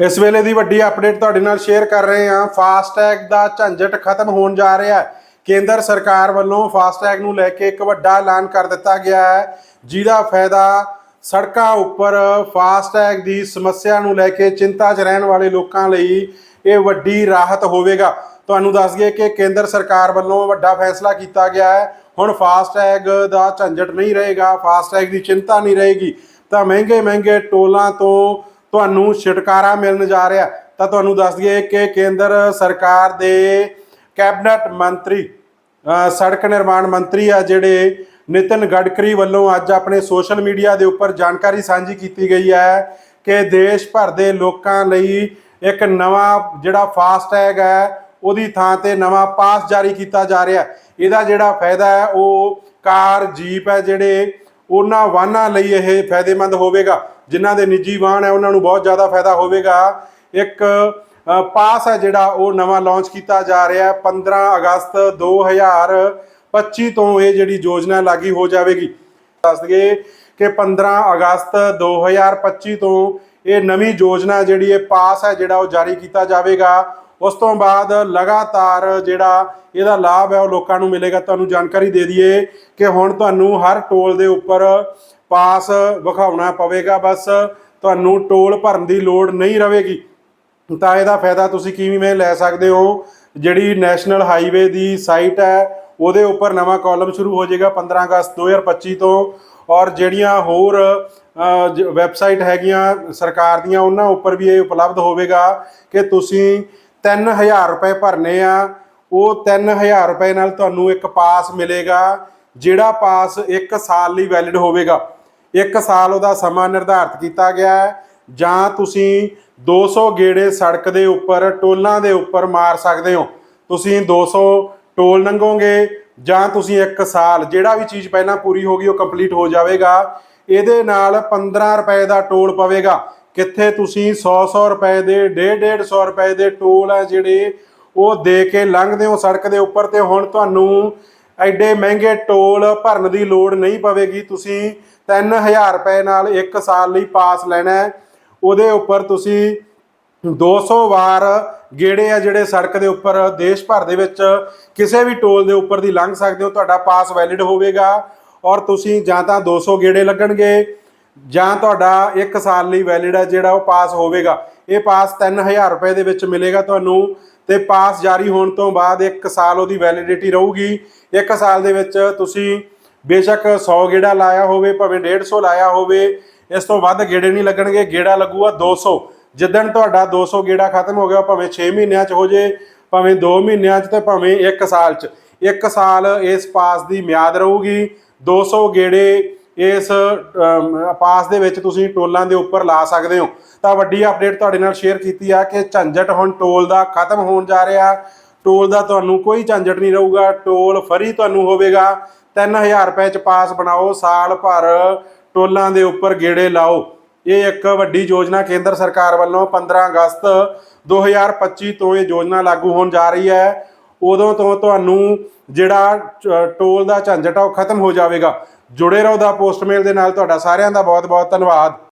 ਇਸ ਵੇਲੇ ਦੀ ਵੱਡੀ ਅਪਡੇਟ ਤੁਹਾਡੇ ਨਾਲ ਸ਼ੇਅਰ ਕਰ ਰਹੇ ਹਾਂ। ਫਾਸਟੈਗ ਦਾ ਝੰਜਟ ਖਤਮ ਹੋਣ ਜਾ ਰਿਹਾ ਹੈ। ਕੇਂਦਰ ਸਰਕਾਰ ਵੱਲੋਂ ਫਾਸਟੈਗ ਨੂੰ ਲੈ ਕੇ ਇੱਕ ਵੱਡਾ ਐਲਾਨ ਕਰ ਦਿੱਤਾ ਗਿਆ ਹੈ। ਜਿਹਦਾ ਫਾਇਦਾ ਸੜਕਾਂ ਉੱਪਰ ਫਾਸਟੈਗ ਦੀ ਸਮੱਸਿਆ ਨੂੰ ਲੈ ਕੇ ਚਿੰਤਾ 'ਚ ਰਹਿਣ ਵਾਲੇ ਲੋਕਾਂ ਲਈ ਇਹ ਵੱਡੀ ਰਾਹਤ ਹੋਵੇਗਾ। ਤੁਹਾਨੂੰ ਦੱਸ ਦਈਏ ਕਿ ਕੇਂਦਰ ਸਰਕਾਰ ਵੱਲੋਂ ਵੱਡਾ ਫੈਸਲਾ ਕੀਤਾ ਗਿਆ ਹੈ। ਹੁਣ ਫਾਸਟੈਗ ਦਾ ਝੰਜਟ ਨਹੀਂ ਰਹੇਗਾ ਫਾਸਟੈਗ ਦੀ ਚਿੰਤਾ ਨਹੀਂ ਰਹੇਗੀ। ਤਾਂ ਮਹਿੰਗੇ ਮਹਿੰਗੇ ਟੋਲਾਂ ਤੋਂ ਤੁਹਾਨੂੰ ਛੁਟਕਾਰਾ ਮਿਲਣ ਜਾ ਰਿਹਾ। ਤਾਂ ਤੁਹਾਨੂੰ ਦੱਸ ਦਈਏ ਕਿ ਕੇਂਦਰ ਸਰਕਾਰ ਦੇ ਕੈਬਨਿਟ ਮੰਤਰੀ ਸੜਕ ਨਿਰਮਾਣ ਮੰਤਰੀ ਆ ਜਿਹੜੇ ਨਿਤਿਨ ਗਡਕਰੀ ਵੱਲੋਂ ਅੱਜ ਆਪਣੇ ਸੋਸ਼ਲ ਮੀਡੀਆ ਦੇ ਉੱਪਰ ਜਾਣਕਾਰੀ ਸਾਂਝੀ ਕੀਤੀ ਗਈ ਹੈ ਕਿ ਦੇਸ਼ ਭਰ ਦੇ ਲੋਕਾਂ ਲਈ ਇੱਕ ਨਵਾਂ ਜਿਹੜਾ ਫਾਸਟੈਗ ਹੈ, ਉਹਦੀ ਥਾਂ ਤੇ ਨਵਾਂ ਪਾਸ ਜਾਰੀ ਕੀਤਾ ਜਾ ਰਿਹਾ। ਇਹਦਾ ਜਿਹੜਾ ਫਾਇਦਾ ਹੈ, ਉਹ ਕਾਰ, ਜੀਪ ਹੈ ਜਿਹੜੇ ਉਹਨਾਂ ਵਾਹਨਾਂ ਲਈ ਇਹ ਫਾਇਦੇਮੰਦ ਹੋਵੇਗਾ। ਜਿਨ੍ਹਾਂ ਦੇ ਨਿੱਜੀ ਵਾਹਨ ਹੈ, ਉਹਨਾਂ ਨੂੰ ਬਹੁਤ ਜ਼ਿਆਦਾ ਫਾਇਦਾ ਹੋਵੇਗਾ। ਇੱਕ ਪਾਸ ਹੈ ਜਿਹੜਾ ਉਹ ਨਵਾਂ ਲਾਂਚ ਕੀਤਾ ਜਾ ਰਿਹਾ ਹੈ। 15 ਅਗਸਤ 2025 ਤੋਂ ਇਹ ਜਿਹੜੀ ਯੋਜਨਾ ਲਾਗੀ ਹੋ ਜਾਵੇਗੀ। ਦੱਸ ਦਈਏ ਕਿ 15 ਅਗਸਤ 2025 ਤੋਂ ਇਹ ਨਵੀਂ ਯੋਜਨਾ ਜਿਹੜੀ ਇਹ ਪਾਸ ਹੈ, ਜਿਹੜਾ ਉਹ ਜਾਰੀ ਕੀਤਾ ਜਾਵੇਗਾ। ਉਸ ਤੋਂ ਬਾਅਦ ਲਗਾਤਾਰ ਜਿਹੜਾ ਇਹਦਾ ਲਾਭ ਹੈ ਉਹ ਲੋਕਾਂ ਨੂੰ ਮਿਲੇਗਾ, ਤੁਹਾਨੂੰ ਜਾਣਕਾਰੀ ਦੇ ਦਈਏ ਕਿ ਹੁਣ ਤੁਹਾਨੂੰ ਹਰ ਟੋਲ ਦੇ ਉੱਪਰ ਪਾਸ ਵਿਖਾਉਣਾ ਪਵੇਗਾ। ਬਸ ਤੁਹਾਨੂੰ ਟੋਲ ਭਰਨ ਦੀ ਲੋੜ ਨਹੀਂ ਰਹੇਗੀ। ਤਾਂ ਇਹਦਾ ਫਾਇਦਾ ਤੁਸੀਂ ਕਿਵੇਂ ਲੈ ਸਕਦੇ ਹੋ? ਜਿਹੜੀ ਨੈਸ਼ਨਲ ਹਾਈਵੇ ਦੀ ਸਾਈਟ ਹੈ, ਉਹਦੇ ਉੱਪਰ ਨਵਾਂ ਕਾਲਮ ਸ਼ੁਰੂ ਹੋ ਜਾਏਗਾ 15 ਅਗਸਤ 2025 ਤੋਂ। ਔਰ ਜਿਹੜੀਆਂ ਹੋਰ ਵੈਬਸਾਈਟ ਹੈਗੀਆਂ ਸਰਕਾਰ ਦੀਆਂ, ਉਹਨਾਂ ਉੱਪਰ ਵੀ ਇਹ ਉਪਲਬਧ ਹੋਵੇਗਾ ਕਿ ਤੁਸੀਂ 3000 ਰੁਪਏ ਭਰਨੇ ਆ। ਉਹ 3000 ਰੁਪਏ ਨਾਲ ਤੁਹਾਨੂੰ ਇੱਕ ਪਾਸ ਮਿਲੇਗਾ, ਜਿਹੜਾ ਪਾਸ 1 ਸਾਲ ਲਈ ਵੈਲਿਡ ਹੋਵੇਗਾ। 1 ਸਾਲ ਉਹਦਾ ਸਮਾਂ ਨਿਰਧਾਰਤ ਕੀਤਾ ਗਿਆ ਹੈ। ਜਾਂ ਤੁਸੀਂ 200 ਗੇੜੇ ਸੜਕ ਦੇ ਉੱਪਰ, ਟੋਲਾਂ ਦੇ ਉੱਪਰ ਮਾਰ ਸਕਦੇ ਹੋ। ਤੁਸੀਂ 200 ਟੋਲ ਲੰਘੋਗੇ ਜਾਂ ਤੁਸੀਂ 1 ਸਾਲ, ਜਿਹੜਾ ਵੀ ਚੀਜ਼ ਪਹਿਲਾਂ ਪੂਰੀ ਹੋ ਗਈ, ਉਹ ਕੰਪਲੀਟ ਹੋ ਜਾਵੇਗਾ। ਇਹਦੇ ਨਾਲ 15 ਰੁਪਏ ਦਾ ਟੋਲ ਪਵੇਗਾ। ਕਿੱਥੇ ਤੁਸੀਂ 100 100 ਰੁਪਏ ਦੇ 1.5 150 ਰੁਪਏ ਦੇ ਟੋਲ ਆ ਜਿਹੜੇ ਉਹ ਦੇ ਕੇ ਲੰਘਦੇ ਹੋ ਸੜਕ ਦੇ ਉੱਪਰ ਤੇ ਹੁਣ ਤੁਹਾਨੂੰ ਐਡੇ ਮਹਿੰਗੇ ਟੋਲ ਭਰਨ ਦੀ ਲੋੜ ਨਹੀਂ ਪਵੇਗੀ। ਤੁਸੀਂ 3000 ਰੁਪਏ ਨਾਲ 1 ਸਾਲ ਲਈ ਪਾਸ ਲੈਣਾ ਹੈ। ਉਹਦੇ ਉੱਪਰ ਤੁਸੀਂ 200 ਵਾਰ ਗੇੜੇ ਆ ਜਿਹੜੇ ਸੜਕ ਦੇ ਉੱਪਰ ਦੇਸ਼ ਭਰ ਦੇ ਵਿੱਚ ਕਿਸੇ ਵੀ ਟੋਲ ਦੇ ਉੱਪਰ ਦੀ ਲੰਘ ਸਕਦੇ ਹੋ, ਤੁਹਾਡਾ ਪਾਸ ਵੈਲਿਡ ਹੋਵੇਗਾ। ਔਰ ਤੁਸੀਂ ਜਾਂ ਤਾਂ 200 ਗੇੜੇ ਲੱਗਣਗੇ। ਜਾਂ ਤੁਹਾਡਾ 1 ਸਾਲ ਲਈ ਵੈਲਿਡ ਹੈ, ਜਿਹੜਾ ਉਹ ਪਾਸ ਹੋਵੇਗਾ। ਇਹ ਪਾਸ 3000 ਰੁਪਏ ਦੇ ਵਿੱਚ ਮਿਲੇਗਾ ਤੁਹਾਨੂੰ ਤੇ ਪਾਸ ਜਾਰੀ ਹੋਣ ਤੋਂ ਬਾਅਦ 1 ਸਾਲ ਉਹਦੀ ਵੈਲਿਡਿਟੀ ਰਹੂਗੀ। 1 ਸਾਲ ਦੇ ਵਿੱਚ ਤੁਸੀਂ ਬੇਸ਼ੱਕ 100 ਗੇੜਾ ਲਾਇਆ ਹੋਵੇ, ਭਾਵੇਂ 150 ਲਾਇਆ ਹੋਵੇ, ਇਸ ਤੋਂ ਵੱਧ ਗੇੜੇ ਨਹੀਂ ਲੱਗਣਗੇ। ਗੇੜਾ ਲੱਗੂਗਾ 200 ਜਿੱਦਣ ਤੁਹਾਡਾ 200 ਗੇੜਾ ਖਤਮ ਹੋ ਗਿਆ ਭਾਵੇਂ 6 ਮਹੀਨਿਆਂ 'ਚ ਹੋ ਜੇ, ਭਾਵੇਂ 2 ਮਹੀਨਿਆਂ 'ਚ ਤੇ ਭਾਵੇਂ 1 ਸਾਲ 'ਚ। 1 ਸਾਲ ਇਸ ਪਾਸ ਦੀ ਮਿਆਦ ਰਹੂਗੀ। 200 ਗੇੜੇ ਇਸ ਪਾਸ ਦੇ ਵਿੱਚ ਤੁਸੀਂ ਟੋਲਾਂ ਦੇ ਉੱਪਰ ਲਾ ਸਕਦੇ ਹੋ। ਤਾਂ ਵੱਡੀ ਅਪਡੇਟ ਤੁਹਾਡੇ ਨਾਲ ਸ਼ੇਅਰ ਕੀਤੀ ਆ ਕਿ ਝੰਜਟ ਹੁਣ ਟੋਲ ਦਾ ਖਤਮ ਹੋਣ ਜਾ ਰਿਹਾ। ਟੋਲ ਦਾ ਤੁਹਾਨੂੰ ਕੋਈ ਝੰਜਟ ਨਹੀਂ ਰਹੂਗਾ। ਟੋਲ ਫਰੀ ਤੁਹਾਨੂੰ ਹੋਵੇਗਾ। 3000 ਰੁਪਏ ਚ ਪਾਸ ਬਣਾਓ। ਸਾਲ ਭਰ ਟੋਲਾਂ ਦੇ ਉੱਪਰ ਗੇੜੇ ਲਾਓ। ਇਹ ਇੱਕ ਵੱਡੀ ਯੋਜਨਾ ਕੇਂਦਰ ਸਰਕਾਰ ਵੱਲੋਂ 15 ਅਗਸਤ 2025 ਤੋਂ ਇਹ ਯੋਜਨਾ ਲਾਗੂ ਹੋਣ ਜਾ ਰਹੀ ਹੈ। ਉਦੋਂ ਤੋਂ ਤੁਹਾਨੂੰ ਜਿਹੜਾ ਟੋਲ ਦਾ ਝੰਜਟ ਆ ਉਹ ਖਤਮ ਹੋ ਜਾਵੇਗਾ। ਜੁੜੇ ਰਹੋ ਦਾ ਪੋਸਟਮੇਲ ਦੇ ਨਾਲ ਤੁਹਾਡਾ ਸਾਰਿਆਂ ਦਾ ਬਹੁਤ ਬਹੁਤ ਧੰਨਵਾਦ।